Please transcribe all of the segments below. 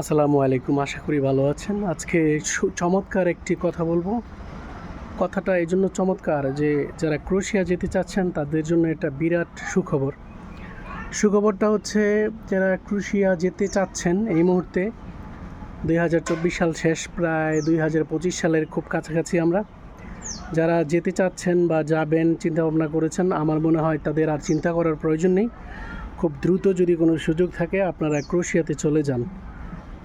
আসসালামু আলাইকুম, আশা করি ভালো আছেন। আজকে চমৎকার একটি কথা বলব। কথাটা এই জন্য চমৎকার যে যারা ক্রোশিয়া যেতে চাচ্ছেন, তাদের জন্য এটা বিরাট সুখবর। সুখবরটা হচ্ছে, যারা ক্রোশিয়া যেতে চাচ্ছেন এই মুহূর্তে, দুই হাজার চব্বিশ সাল শেষ, প্রায় দুই হাজার পঁচিশ সালের খুব কাছাকাছি আমরা। যারা যেতে চাচ্ছেন বা যাবেন, চিন্তাভাবনা করেছেন, আমার মনে হয় তাদের আর চিন্তা করার প্রয়োজন নেই। খুব দ্রুত যদি কোনো সুযোগ থাকে, আপনারা ক্রোশিয়াতে চলে যান।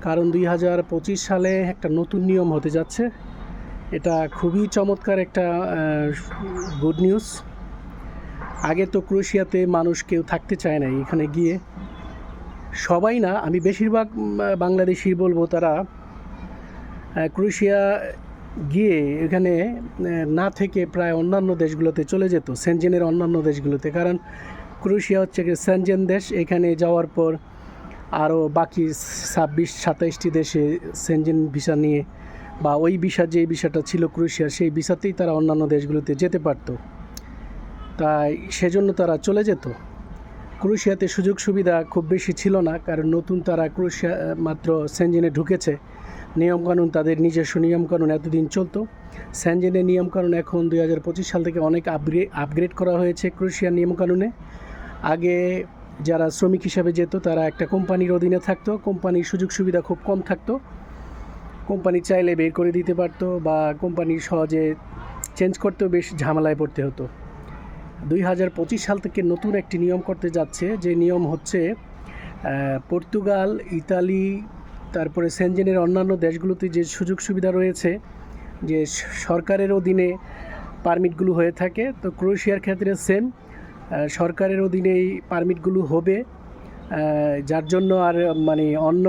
কারণ দুই হাজার পঁচিশ সালে একটা নতুন নিয়ম হতে যাচ্ছে। এটা খুবই চমৎকার একটা গুড নিউজ আগে তো ক্রোয়েশিয়াতে মানুষ কেউ থাকতে চায় না এখানে গিয়ে। সবাই না, আমি বেশিরভাগ বাংলাদেশি বলব তারা ক্রোয়েশিয়া গিয়ে এখানে না থেকে প্রায় অন্যান্য দেশগুলোতে চলে যেত, সেনজেনের অন্যান্য দেশগুলোতে। কারণ ক্রোয়েশিয়া হচ্ছে সেনজেন দেশ, এখানে যাওয়ার পর আরও বাকি ছাব্বিশ, সাতাইশটি দেশে সেনজেন ভিসা নিয়ে বা ওই ভিসা যে ভিসাটা ছিল ক্রোয়েশিয়ার, সেই ভিসাতেই তারা অন্যান্য দেশগুলোতে যেতে পারতো। তাই সেজন্য তারা চলে যেত। ক্রোয়েশিয়াতে সুযোগ সুবিধা খুব বেশি ছিল না, কারণ নতুন তারা ক্রোয়েশিয়া মাত্র সেনজেনে ঢুকেছে। নিয়মকানুন তাদের নিজস্ব নিয়মকানুন এতদিন চলতো। সেনজেনের নিয়মকানুন এখন দুই হাজার পঁচিশ সাল থেকে অনেক আপগ্রেড আপগ্রেড করা হয়েছে ক্রোয়েশিয়ার নিয়মকানুনে। আগে যারা শ্রমিক হিসাবে যেত, তারা একটা কোম্পানির অধীনে থাকতো। কোম্পানির সুযোগ সুবিধা খুব কম থাকতো। কোম্পানি চাইলে বের করে দিতে পারতো বা কোম্পানি সহজে চেঞ্জ করতেও বেশ ঝামেলায় পড়তে হতো। দুই হাজার পঁচিশ সাল থেকে নতুন একটি নিয়ম করতে যাচ্ছে। যে নিয়ম হচ্ছে পর্তুগাল, ইতালি, তারপরে সেনজেনের অন্যান্য দেশগুলোতে যে সুযোগ সুবিধা রয়েছে, যে সরকারের অধীনে পারমিটগুলো হয়ে থাকে, তো ক্রোয়েশিয়ার ক্ষেত্রে সেম সরকারের অধীনেই পারমিটগুলো হবে। যার জন্য আর মানে অন্য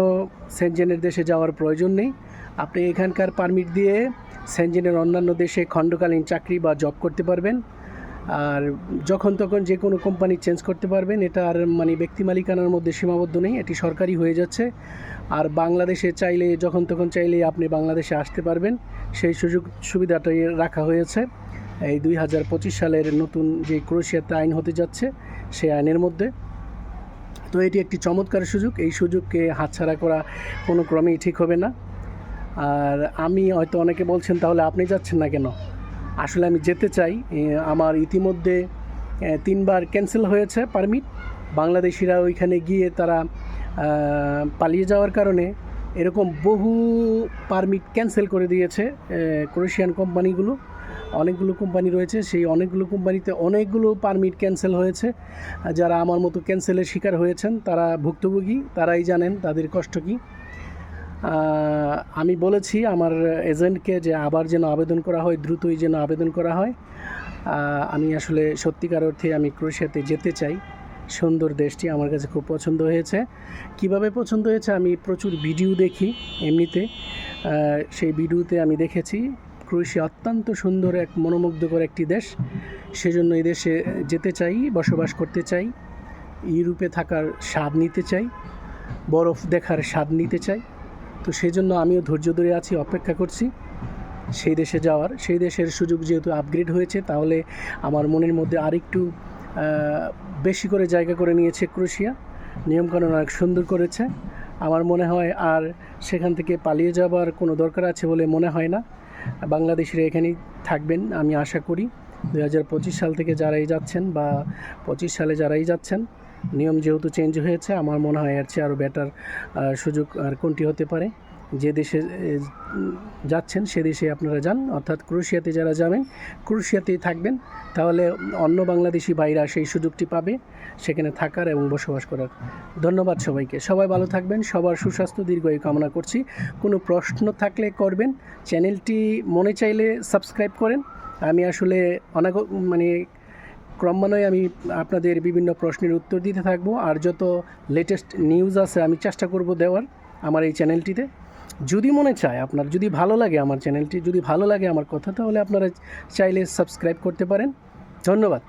সেনজেনের দেশে যাওয়ার প্রয়োজন নেই। আপনি এখানকার পারমিট দিয়ে সেনজেনের অন্যান্য দেশে খণ্ডকালীন চাকরি বা জব করতে পারবেন। আর যখন তখন যে কোনো কোম্পানি চেঞ্জ করতে পারবেন। এটা আর মানে ব্যক্তি মালিকানার মধ্যে সীমাবদ্ধ নেই। এটি সরকারি হয়ে যাচ্ছে। আর বাংলাদেশে চাইলে, যখন তখন চাইলে আপনি বাংলাদেশে আসতে পারবেন। সেই সুযোগ সুবিধাটাই রাখা হয়েছে। এই দুই হাজার পঁচিশ সালের নতুন যে ক্রোয়েশিয়াতে আইন হতে যাচ্ছে, সেই আইনের মধ্যে। তো এটি একটি চমৎকার সুযোগ। এই সুযোগকে হাতছাড়া করা কোনো ক্রমেই ঠিক হবে না। আর আমি হয়তো অনেকে বলছেন, তাহলে আপনি যাচ্ছেন না কেন? আসলে আমি যেতে চাই। আমার ইতিমধ্যে তিনবার ক্যান্সেল হয়েছে পারমিট। বাংলাদেশিরা ওইখানে গিয়ে তারা পালিয়ে যাওয়ার কারণে এরকম বহু পারমিট ক্যান্সেল করে দিয়েছে ক্রোয়েশিয়ান কোম্পানিগুলো। অনেকগুলো কোম্পানি রয়েছে, সেই অনেকগুলো কোম্পানিতে অনেকগুলো পারমিট ক্যান্সেল হয়েছে। যারা আমার মতো ক্যান্সেলের শিকার হয়েছেন, তারা ভুক্তভোগী, তারাই জানেন তাদের কষ্ট কী। আমি বলেছি আমার এজেন্টকে যে আবার যেন আবেদন করা হয়, দ্রুতই যেন আবেদন করা হয়। আমি আসলে সত্যিকার অর্থে আমি ক্রোয়েশিয়াতে যেতে চাই। সুন্দর দেশটি আমার কাছে খুব পছন্দ হয়েছে। কীভাবে পছন্দ হয়েছে? আমি প্রচুর ভিডিও দেখি এমনিতে। সেই ভিডিওতে আমি দেখেছি ক্রোয়েশিয়া অত্যন্ত সুন্দর এক মনোমুগ্ধকর একটি দেশ। সেজন্য এই দেশে যেতে চাই, বসবাস করতে চাই, ইউরোপে থাকার স্বাদ নিতে চাই, বরফ দেখার স্বাদ নিতে চাই। তো সেই জন্য আমিও ধৈর্য ধরে আছি, অপেক্ষা করছি সেই দেশে যাওয়ার। সেই দেশের সুযোগ যেহেতু আপগ্রেড হয়েছে, তাহলে আমার মনের মধ্যে আরেকটু বেশি করে জায়গা করে নিয়েছে ক্রোয়েশিয়া। নিয়মকানুন অনেক সুন্দর করেছে। আমার মনে হয় আর সেখান থেকে পালিয়ে যাবার কোনো দরকার আছে বলে মনে হয় না। বাংলাদেশিরা এখানেই থাকবেন আমি আশা করি। দু হাজার পঁচিশ সাল থেকে যারাই যাচ্ছেন বা পঁচিশ সালে যারাই যাচ্ছেন, নিয়ম যেহেতু চেঞ্জ হয়েছে, আমার মনে হয় এর চেয়ে আরও বেটার সুযোগ আর কোনটি হতে পারে। যে দেশে যাচ্ছেন সে দেশে আপনারা যান। অর্থাৎ ক্রোয়েশিয়াতে যারা যাবেন, ক্রোয়েশিয়াতেই থাকবেন। তাহলে অন্য বাংলাদেশি ভাইরা সেই সুযোগটি পাবে, সেখানে থাকার এবং বসবাস করার। ধন্যবাদ সবাইকে। সবাই ভালো থাকবেন। সবার সুস্বাস্থ্য, দীর্ঘায়ু কামনা করছি। কোনো প্রশ্ন থাকলে করবেন। চ্যানেলটি মনে চাইলে সাবস্ক্রাইব করেন। আমি আসলে অনেক মানে ক্রমান্বয়ে আমি আপনাদের বিভিন্ন প্রশ্নের উত্তর দিতে থাকব। আর যত লেটেস্ট নিউজ আছে, আমি চেষ্টা করব দেওয়ার আমার এই চ্যানেলটিতে। যদি মনে চায় আপনার যদি ভালো লাগে আমার চ্যানেলটি, যদি ভালো লাগে আমার কথা, তাহলে আপনারা চাইলে সাবস্ক্রাইব করতে পারেন। ধন্যবাদ।